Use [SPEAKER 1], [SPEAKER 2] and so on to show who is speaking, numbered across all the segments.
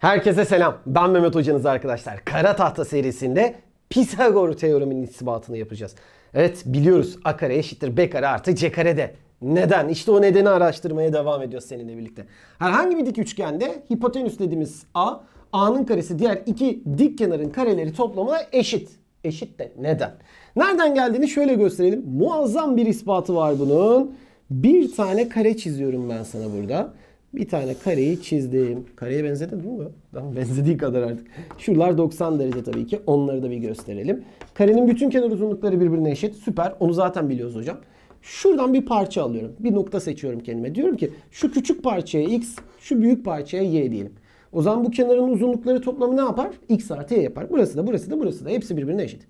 [SPEAKER 1] Herkese selam. Ben Mehmet Hocanız arkadaşlar. Kara tahta serisinde Pisagor teoreminin isbatını yapacağız. Evet biliyoruz A kare eşittir B kare artı C kare de. Neden? İşte o nedeni araştırmaya devam ediyoruz seninle birlikte. Herhangi bir dik üçgende hipotenüs dediğimiz A, A'nın karesi diğer iki dik kenarın kareleri toplamına eşit. Eşit de neden? Nereden geldiğini şöyle gösterelim. Muazzam bir ispatı var bunun. Bir tane kare çiziyorum ben sana burada. Bir tane kareyi çizdim. Kareye benzedi değil mi? Tamam benzediği kadar artık. Şuralar 90 derece tabii ki. Onları da bir gösterelim. Karenin bütün kenar uzunlukları birbirine eşit. Süper. Onu zaten biliyoruz hocam. Şuradan bir parça alıyorum. Bir nokta seçiyorum kendime. Diyorum ki şu küçük parçaya x, şu büyük parçaya y diyelim. O zaman bu kenarın uzunlukları toplamı ne yapar? x artı y yapar. Burası da burası da burası da. Hepsi birbirine eşit.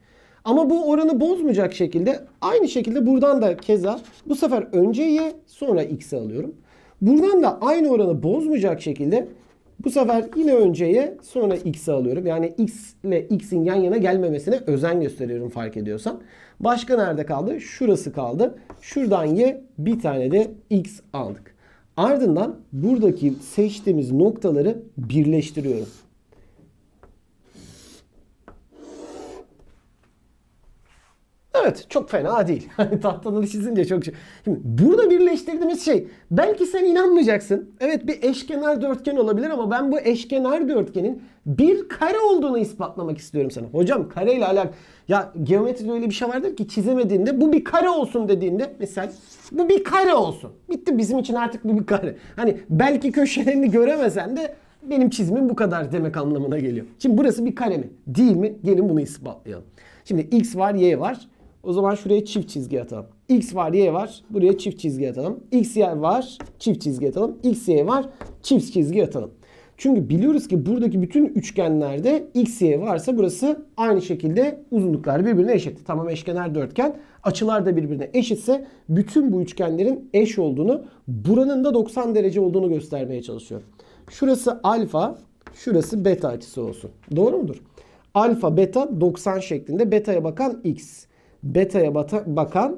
[SPEAKER 1] Ama bu oranı bozmayacak şekilde aynı şekilde buradan da keza bu sefer önce y sonra x'i alıyorum. Buradan da aynı oranı bozmayacak şekilde bu sefer yine önce y sonra x'i alıyorum. Yani x ile x'in yan yana gelmemesine özen gösteriyorum fark ediyorsan. Başka nerede kaldı? Şurası kaldı. Şuradan y bir tane de x aldık. Ardından buradaki seçtiğimiz noktaları birleştiriyorum. Evet çok fena değil. Hani tahtada çizince çok şey. Şimdi burada birleştirdiğimiz şey belki sen inanmayacaksın. Evet bir eşkenar dörtgen olabilir ama ben bu eşkenar dörtgenin bir kare olduğunu ispatlamak istiyorum sana. Hocam kareyle alakalı ya geometride öyle bir şey vardır ki çizemediğinde bu bir kare olsun dediğinde mesela bu bir kare olsun. Bitti bizim için artık bu bir kare. Hani belki köşelerini göremesen de benim çizimim bu kadar demek anlamına geliyor. Şimdi burası bir kare mi? Değil mi? Gelin bunu ispatlayalım. Şimdi x var, y var. O zaman şuraya çift çizgi atalım. X var, Y var. Buraya çift çizgi atalım. X, Y var. Çift çizgi atalım. X, Y var. Çift çizgi atalım. Çünkü biliyoruz ki buradaki bütün üçgenlerde X, Y varsa burası aynı şekilde uzunluklar birbirine eşit. Tamam eşkenar dörtgen. Açılar da birbirine eşitse bütün bu üçgenlerin eş olduğunu, buranın da 90 derece olduğunu göstermeye çalışıyorum. Şurası alfa, şurası beta açısı olsun. Doğru mudur? Alfa, beta 90 şeklinde. Beta'ya bakan x beta'ya bakan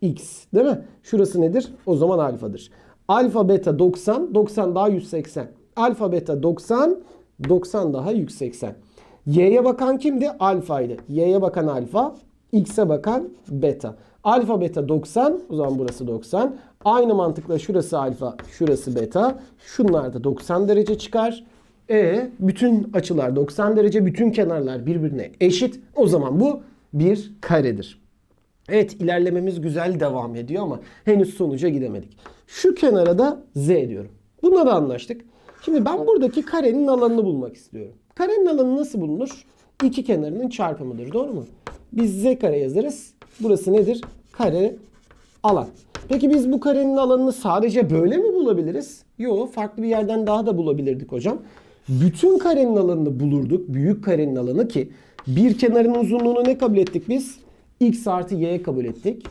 [SPEAKER 1] x değil mi? Şurası nedir? O zaman alfadır. Alfa beta 90, 90 daha 180. Alfa beta 90, 90 daha 180. Y'ye bakan kimdi? Alfaydı. Y'ye bakan alfa, x'e bakan beta. Alfa beta 90, o zaman burası 90. Aynı mantıkla şurası alfa, şurası beta. Şunlar da 90 derece çıkar. E bütün açılar 90 derece, bütün kenarlar birbirine eşit. O zaman bu bir karedir. Evet ilerlememiz güzel devam ediyor ama henüz sonuca gidemedik. Şu kenara da z diyorum. Buna da anlaştık. Şimdi ben buradaki karenin alanını bulmak istiyorum. Karenin alanı nasıl bulunur? İki kenarının çarpımıdır. Doğru mu? Biz z kare yazarız. Burası nedir? Kare alan. Peki biz bu karenin alanını sadece böyle mi bulabiliriz? Yok farklı bir yerden daha da bulabilirdik hocam. Bütün karenin alanını bulurduk. Büyük karenin alanı ki bir kenarın uzunluğunu ne kabul ettik biz? x artı y kabul ettik.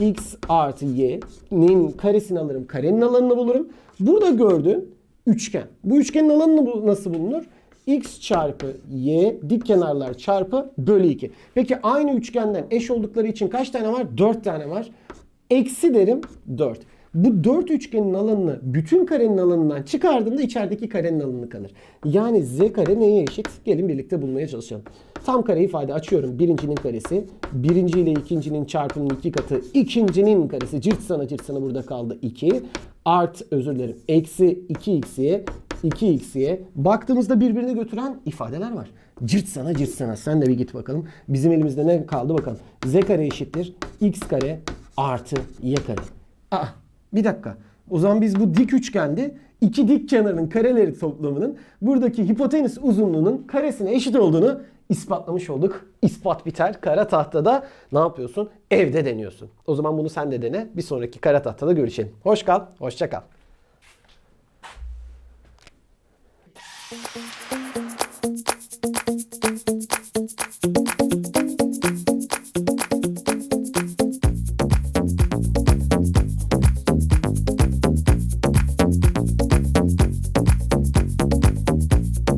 [SPEAKER 1] x artı y'nin karesini alırım. Karenin alanını bulurum. Burada gördüğün üçgen. Bu üçgenin alanı nasıl bulunur? x çarpı y dik kenarlar çarpı bölü 2. Peki aynı üçgenden eş oldukları için kaç tane var? 4 tane var. Eksi derim 4. Bu dört üçgenin alanını bütün karenin alanından çıkardığımda içerideki karenin alanı kalır. Yani z kare neye eşit? Gelin birlikte bulmaya çalışalım. Tam kare ifade açıyorum. Birincinin karesi. Birinci ile ikincinin çarpımının iki katı. ikincinin karesi. Cırt sana cırt sana burada kaldı 2. Art özür dilerim. Eksi 2x'ye 2x'ye baktığımızda birbirini götüren ifadeler var. Cırt sana cırt sana. Sen de bir git bakalım. Bizim elimizde ne kaldı bakalım. z kare eşittir. x kare artı y kare. Aa bir dakika. O zaman biz bu dik üçgende iki dik kenarın kareleri toplamının buradaki hipotenüs uzunluğunun karesine eşit olduğunu ispatlamış olduk. İspat biter. Kara tahtada ne yapıyorsun? Evde deniyorsun. O zaman bunu sen de dene. Bir sonraki kara tahtada görüşelim. Hoş kal. Hoşça kal.
[SPEAKER 2] Thank you.